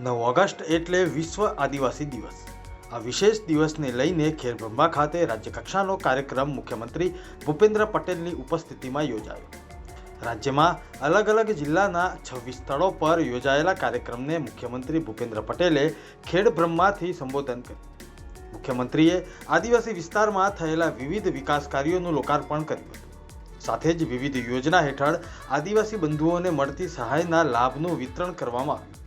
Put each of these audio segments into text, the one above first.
નવ ઓગસ્ટ એટલે વિશ્વ આદિવાસી દિવસ. આ વિશેષ દિવસને લઈને ખેરબ્રહ્મા ખાતે રાજ્યકક્ષાનો કાર્યક્રમ મુખ્યમંત્રી ભૂપેન્દ્ર પટેલની ઉપસ્થિતિમાં યોજાયો. રાજ્યમાં અલગ અલગ જિલ્લાના છવ્વીસ સ્થળો પર યોજાયેલા કાર્યક્રમને મુખ્યમંત્રી ભૂપેન્દ્ર પટેલે ખેડબ્રહ્માથી સંબોધન કર્યું. મુખ્યમંત્રીએ આદિવાસી વિસ્તારમાં થયેલા વિવિધ વિકાસ કાર્યોનું લોકાર્પણ કર્યું હતું. સાથે જ વિવિધ યોજના હેઠળ આદિવાસી બંધુઓને મળતી સહાયના લાભનું વિતરણ કરવામાં આવ્યું.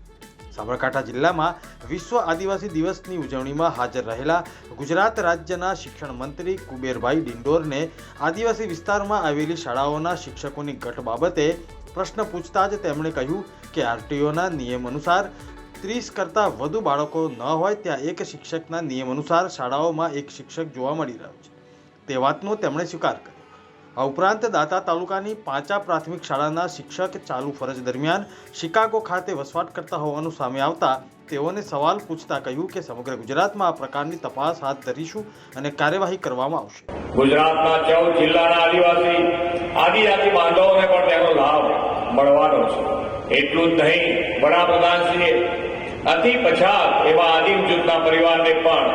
સાબરકાંઠા જિલ્લામાં વિશ્વ આદિવાસી દિવસની ઉજવણીમાં હાજર રહેલા ગુજરાત રાજ્યના શિક્ષણ મંત્રી કુબેરભાઈ ડિંડોરને આદિવાસી વિસ્તારમાં આવેલી શાળાઓના શિક્ષકોની ઘટ બાબતે પ્રશ્ન પૂછતા જ તેમણે કહ્યું કે આરટીઓના નિયમ અનુસાર ત્રીસ કરતાં વધુ બાળકો ન હોય ત્યાં એક શિક્ષકના નિયમ અનુસાર શાળાઓમાં એક શિક્ષક જોવા મળી રહ્યો છે. તે વાતનો તેમણે સ્વીકાર કર્યો. આ ઉપરાંત દાતા તાલુકાની પાંચા પ્રાથમિક શાળાના શિક્ષક ચાલુ ફરજ દરમિયાન શિકાગો ખાતે વસવાટ કરતા હોવાનું સામે આવતા તેઓને સવાલ પૂછતા કહ્યું કે સમગ્ર ગુજરાતમાં આ પ્રકારની તપાસ હાથ ધરીશું અને કાર્યવાહી કરવામાં આવશે. ગુજરાતના ચૌદ જિલ્લાના આદિવાસી, આદિજાતિ બાંધવોને પણ તેનો લાભ મળવાનો છે. એટલું જ નહીં, વડાપ્રધાનશ્રીએ અતિ પછાત એવા આદિમ જૂથના પરિવારને પણ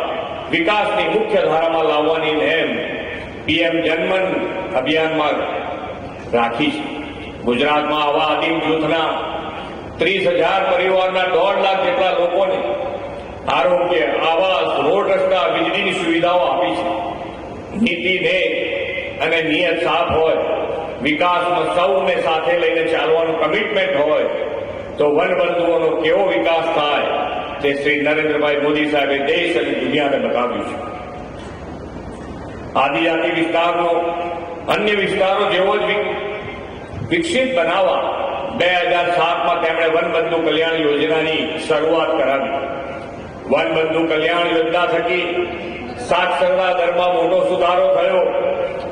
વિકાસની મુખ્ય ધારામાં લાવવાની નેમ પીએમ જનમન અભિયાનમાં રાખી છે ગુજરાતમાં આવા આદિમ જૂથના ત્રીસ હજાર પરિવારના દોઢ લાખ જેટલા લોકોને આરોગ્ય, આવાસ, રોડ રસ્તા, વીજળીની સુવિધાઓ આપી છે. નીતિ ને અને નિયત સાફ હોય, વિકાસમાં સૌને સાથે લઈને ચાલવાનું કમિટમેન્ટ હોય, તો વનબંધુઓનો કેવો વિકાસ થાય તે શ્રી નરેન્દ્રભાઈ મોદી સાહેબે દેશ અને દુનિયાને બતાવ્યું છે. આદિજાતિ વિસ્તારનો અન્ય વિસ્તારો જેવો જ વિ- વિકસિત બનાવવા બે હજાર સાતમાં તેમણે વનબંધુ કલ્યાણ યોજનાની શરૂઆત કરાવી વનબંધુ કલ્યાણ યોજના થકી સાક્ષરતા દરમાં મોટો સુધારો થયો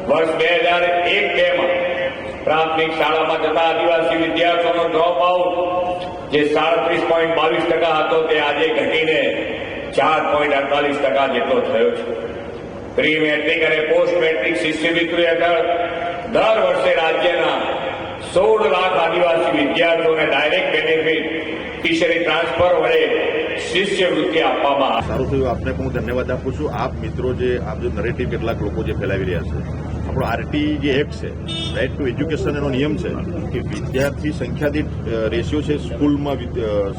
વર્ષ બે હજાર એક બે માં પ્રાથમિક શાળામાં જતા આદિવાસી વિદ્યાર્થીઓનો ડ્રોપ આઉટ જે સાડત્રીસ પોઈન્ટ બાવીસ ટકા હતો તે આજે ઘટીને ચાર પોઈન્ટ અડતાલીસ ટકા જેટલો થયો છે પ્રી મેટ્રિક અને પોસ્ટ મેટ્રિક શિષ્યવૃત્તિ હેઠળ દર વર્ષે રાજ્યના સોળ લાખ આદિવાસી વિદ્યાર્થીઓને ડાયરેક્ટ બેનિફિટ ટીચરી ટ્રાન્સફર વડે શિષ્યવૃત્તિ આપવામાં સારું થયું. આપને હું ધન્યવાદ આપું છું. આપ મિત્રો જે, આપ જો નરેટિવ કેટલાક લોકો જે ફેલાવી રહ્યા છે, આપણો આરટી જે એક્ટ છે રાઇટ ટુ એજ્યુકેશન એનો નિયમ છે, કે વિદ્યાર્થી સંખ્યા દીઠ રેશિયો છે સ્કૂલમાં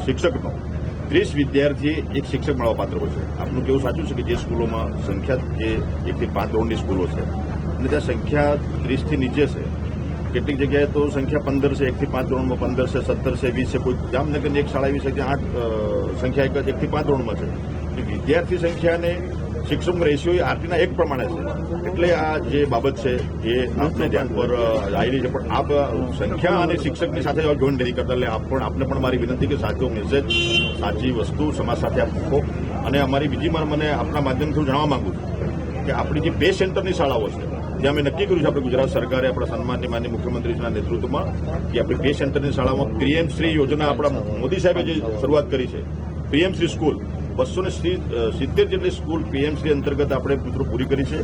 શિક્ષકનો. ત્રીસ વિદ્યાર્થી એક શિક્ષક મળવા પાત્ર હોય છે. આપનું કેવું સાચું છે કે જે સ્કૂલોમાં સંખ્યા જે એકથી પાંચ ધોરણની સ્કૂલો છે અને ત્યાં સંખ્યા ત્રીસથી નીચે છે. કેટલીક જગ્યાએ તો સંખ્યા પંદર છે એકથી પાંચ ધોરણમાં પંદર છે, સત્તર છે, વીસ છે. કોઈ જામનગરની એક શાળા એવી છે કે આઠ સંખ્યા એક એકથી પાંચ ધોરણમાં છે. વિદ્યાર્થી સંખ્યાને શિક્ષક રેશિયો એ આરટીના એક પ્રમાણે છે. એટલે આ જે બાબત છે એ આપને ધ્યાન પર અ, આવેલી છે. પણ આપ સંખ્યા અને શિક્ષકની સાથે જોઈન નથી કરતા એટલે આપ પણ આપને પણ મારી વિનંતી કે સાચો મેસેજ સાચી વસ્તુ સમાજ સાથે આપ મૂકો. અને અમારી બીજી મને આપના માધ્યમથી જણાવવા માંગુ છું કે આપણી જે બે સેન્ટરની શાળાઓ છે જે અમે નક્કી કર્યું છે આપણે ગુજરાત સરકારે આપણા સન્માનની માન્ય મુખ્યમંત્રીના નેતૃત્વમાં કે આપણી બે સેન્ટરની શાળામાં પીએમ શ્રી યોજના આપણા મોદી સાહેબે જે શરૂઆત કરી છે પીએમ શ્રી સ્કૂલ. બસો ને સિત્તેર જેટલી સ્કૂલ પીએમસી અંતર્ગત આપણે મિત્રો પૂરી કરી છે.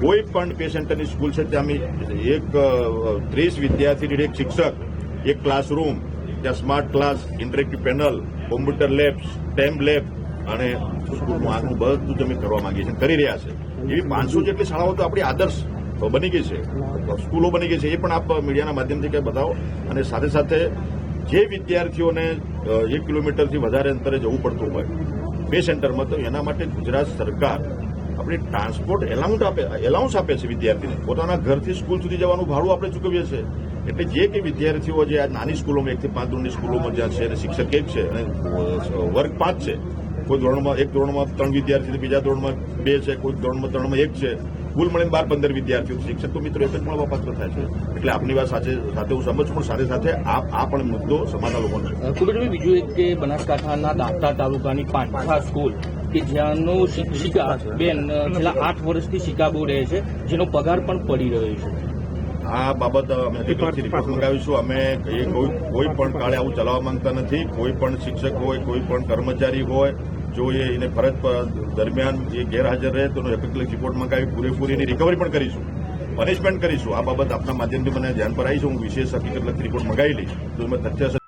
કોઈ પણ પે સેન્ટરની સ્કૂલ છે, ત્યાં અમે એક ત્રીસ વિદ્યાર્થી દીઠ એક શિક્ષક, એક ક્લાસરૂમ, ત્યાં smart class, interactive panel, computer lab STEM lab અને સ્કૂલનું આગળ બધું જ અમે કરવા માંગીએ છીએ કરી રહ્યા છે. એવી પાંચસો જેટલી શાળાઓ તો આપણી આદર્શ બની ગઈ છે. સ્કૂલો બની ગઈ છે, એ પણ આપ મીડિયાના માધ્યમથી કંઈ બતાવો. અને સાથે સાથે જે વિદ્યાર્થીઓને એક કિલોમીટરથી વધારે અંતરે જવું પડતું હોય બે સેન્ટરમાં તો એના માટે ગુજરાત સરકાર આપણે ટ્રાન્સપોર્ટ એલાઉન્ટ આપે એલાઉન્સ આપે છે વિદ્યાર્થીને. પોતાના ઘરથી સ્કૂલ સુધી જવાનું ભાડું આપણે ચૂકવીએ છીએ. એટલે જે કે વિદ્યાર્થીઓ જે આ નાની સ્કૂલોમાં એકથી પાંચ ધોરણની સ્કૂલોમાં જ્યાં છે અને શિક્ષક એક છે અને વર્ગ પાંચ છે, કોઈ ધોરણમાં એક ધોરણમાં ત્રણ વિદ્યાર્થી બીજા ધોરણમાં બે છે, કોઈ ધોરણમાં ત્રણમાં એક છે કુલ મળીને બાર પંદર વિદ્યાર્થીઓ. શિક્ષક તો મિત્રો એક જ મળવા પાત્ર થાય છે એટલે આપની વાત સાથે સાથે હું સમજ પણ સાથે સાથે આ આ પણ મુદ્દો સમાજના લોકોને છે. બીજું એક કે બનાસકાંઠાના દાંતા તાલુકાની પાંચા સ્કૂલ કે જ્યાંનો શિક્ષિકા બેન છેલ્લા આઠ વર્ષથી શિકાગો રહે છે જેનો પગાર પણ પડી રહ્યો છે આ બાબત અમે રિપોર્ટ મંગાવીશું અમે કોઈ કોઈ પણ કાળે આવું ચલાવવા માંગતા નથી કોઈ પણ શિક્ષક હોય કોઈ પણ કર્મચારી હોય જો એ એને ફરજ દરમિયાન જે ગેરહાજર રહે તો એનો રિપોર્ટ મંગાવી પૂરેપૂરી એની રિકવરી પણ કરીશું. પનિશમેન્ટ કરીશું. આ બાબત આપના માધ્યમથી મને ધ્યાન પર આવી છે. હું વિશેષ હકીકત લગતી રિપોર્ટ મંગાવી લઈશ. તો મેં તથ્ય